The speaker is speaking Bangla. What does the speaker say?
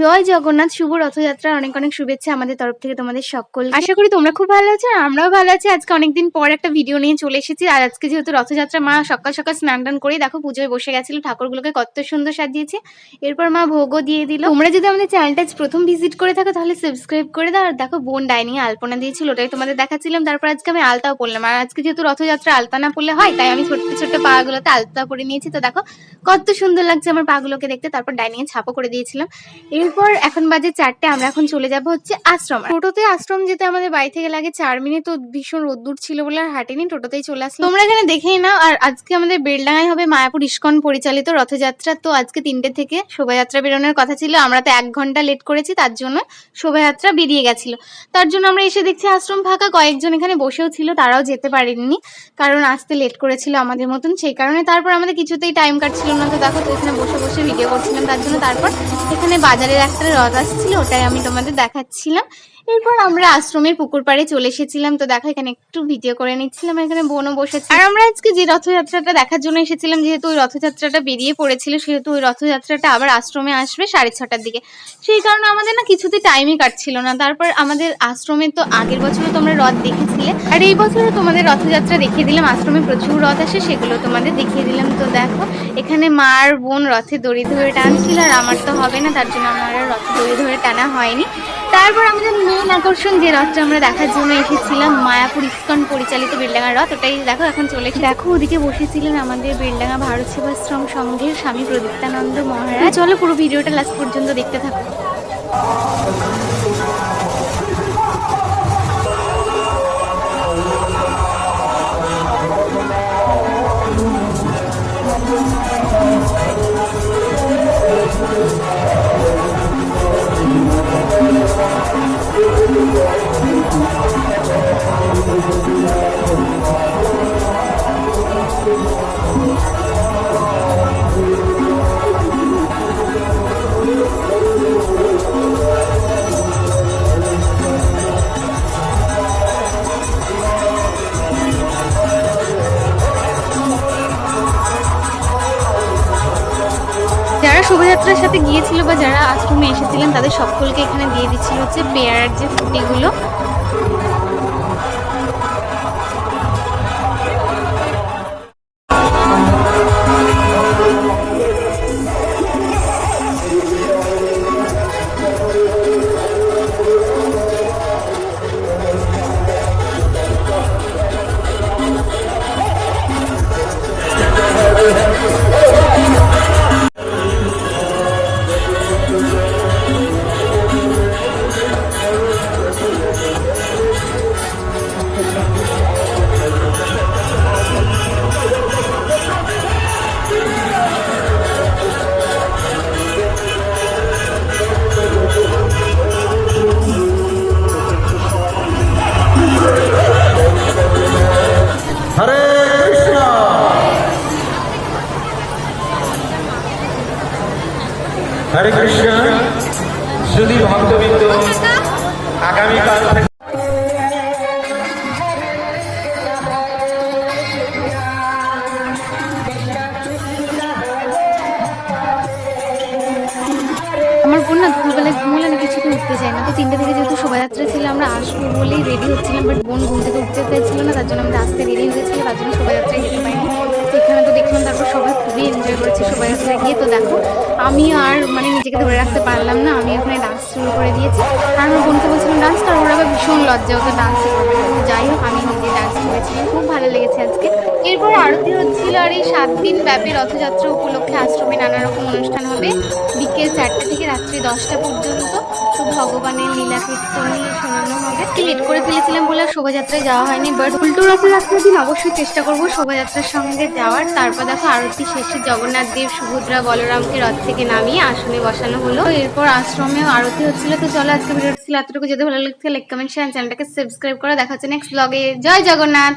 জয় জগন্নাথ শুভ রথযাত্রার অনেক অনেক শুভেচ্ছা আমাদের তরফ থেকে তোমাদের সকল আশা করি তোমরা খুব ভালো আছো আর আমরাও ভালো আছি। আজকে অনেকদিন পর একটা ভিডিও নিয়ে চলে এসেছি। আর আজকে যেহেতু রথযাত্রা মা সকাল সকাল স্নান টান করে দেখো পুজোয় বসে গেছিল। ঠাকুরগুলোকে কত সুন্দর সাজিয়েছে। এরপর মা ভোগও দিয়ে দিল। তোমরা যদি আমাদের চ্যানেলটা প্রথম ভিজিট করে থাকো তাহলে সাবস্ক্রাইব করে দাও। আর দেখো বোন ডাইনিং আলপনা দিয়েছিল ওটাই তোমাদের দেখাচ্ছিলাম। তারপর আজকে আমি আলতাও পরলাম। আর আজকে যেহেতু রথযাত্রা আলতা না পরলে হয় তাই আমি ছোট্ট ছোট্ট পাগুলোতে আলতা পরে নিয়েছি। তো দেখো কত সুন্দর লাগছে আমার পাগুলোকে দেখতে। তারপর ডাইনিং এ ছাপও করে দিয়েছিলাম। এরপর এখন বাজে চারটে, আমরা এখন চলে যাব হচ্ছে আশ্রম। টোটোতে আশ্রম যেতে আমাদের বাড়ি থেকে লাগে চার মিনিট, তো ভীষণ রোদ্দুর ছিল বলে আর হাঁটিনি, টোটোতেই চলে আসলাম। তোমরা এখানে দেখেই নাও, আর আজকে আমাদের বেলডাঙায় হবে মায়াপুর ইস্কন পরিচালিত রথযাত্রা, তো আজকে তিনটে থেকে শোভাযাত্রা বেরোনোর কথা ছিল, আমরা তো এক ঘণ্টা লেট করেছি, তার জন্য শোভাযাত্রা বেরিয়ে গেছিল। তার জন্য আমরা এসে দেখছি আশ্রম ফাঁকা, কয়েকজন এখানে বসেও ছিল, তারাও যেতে পারেননি, কারণ আসতে লেট করেছিল আমাদের মতন, সেই কারণে তারপর আমাদের কিছুতেই টাইম কাটছিল না, তো দেখো তো এখানে বসে বসে ভিডিও করছিলাম, তার জন্য তারপর এখানে বাজারের একটা রথ আসছিল ওটাই আমি তোমাদের দেখাচ্ছিলাম। এরপর আমরা আশ্রমের পুকুর পাড়ে চলে এসেছিলাম। তো দেখো, এখানে একটু ভিডিও করে নিচ্ছিলাম, এখানে বোনও বসেছে। আর আমরা আজকে যে রথযাত্রাটা দেখার জন্য এসেছিলাম, যেহেতু ওই রথযাত্রাটা বেরিয়ে পড়েছিল, সেহেতু ওই রথযাত্রাটা আবার আশ্রমে আসবে সাড়ে ছটার দিকে। সেই কারণে আমাদের না কিছুতে টাইমই কাটছিল না। তারপর আমাদের আশ্রমে তো আগের বছরও তোমরা রথ দেখেছিলে। আর এই বছরও তোমাদের রথযাত্রা দেখিয়ে দিলাম। আশ্রমে প্রচুর রথ আসে, সেগুলো তোমাদের দেখিয়ে দিলাম। তো দেখো, এখানে মার বোন রথে দড়ি ধরে টানছিল, আর আমার তো হবে না, তার জন্য আমার রথে দড়ি ধরে টানা হয়নি। তারপর আমাদের মেন আকর্ষণ যে রথটা আমরা দেখার জন্য এসেছিলাম মায়াপুর ইস্কন পরিচালিত বিল্ডাঙ্গা রথ ওটাই দেখো এখন চলে। দেখো ওদিকে বসেছিলেন আমাদের বিল্ডাঙ্গা ভারত সেবাশ্রম সংঘের স্বামী প্রদীপ্তানন্দ মহারাজ চলো পুরো ভিডিওটা লাস্ট পর্যন্ত দেখতে থাকো শোভাযাত্রার সাথে গিয়েছিল বা যারা আশ্রমে এসেছিলেন, তাদের সকলকে এখানে দিয়ে দিচ্ছিল হচ্ছে পেয়ারার যে ফুটিগুলো। হরে কৃষ্ণ। যদি ভক্তবৃন্দ আগামীকাল থেকে না কিছুতে উঠতে চায় না। তো তিনটে থেকে যেহেতু শোভাযাত্রা ছিল, আমরা আসব বলেই রেডি হচ্ছিলাম বোন ঘুম থেকে উঠতে না, তার জন্য আমরা রেডি তার জন্য শোভাযাত্রায় তো দেখলাম তারপর সবাই খুবই এনজয় করেছে শোভাযাত্রায় গিয়ে। তো দেখো আমি আর মানে নিজেকে ধরে রাখতে পারলাম না। আমি ওখানে ডান্স শুরু করে দিয়েছি। আর আমার বোনকে বলছিলাম ডান্স আর ওরা ভীষণ লজ্জা হতো ডান্স করবে যাই হোক, আমি নিজে ডান্স করেছিলাম খুব ভালো লেগেছে আজকে। এরপর আরতি হচ্ছিল আর এই সাত দিন ব্যাপী রথযাত্রা উপলক্ষে আশ্রমে নানা রকম অনুষ্ঠান হবে। বিকেল চারটে থেকে রাত্রি দশটা পর্যন্ত তো ভগবানের লীলা কীর্তনী শোনানো হবে। লেট করে ফেলেছিলাম বলে শোভাযাত্রায় যাওয়া হয়নি বাট উল্টো রথযাত্রার দিন, অবশ্যই চেষ্টা করব শোভাযাত্রার সঙ্গে যাওয়ার। তারপর দেখো আরতি শেষে জগন্নাথ দেব, সুভদ্রা, বলরামকে রথ থেকে নামিয়ে আসনে বসানো হলো। এরপর আশ্রমেও আরতি হচ্ছিল। তো চলো আজকে ভিডিওটা ছিল, এতটুকু। যদি ভালো লাগছে লাইক কমেন্ট শেয়ার চ্যানেলটাকে সাবস্ক্রাইব করে। দেখা হচ্ছে নেক্সট ব্লগে জয় জগন্নাথ!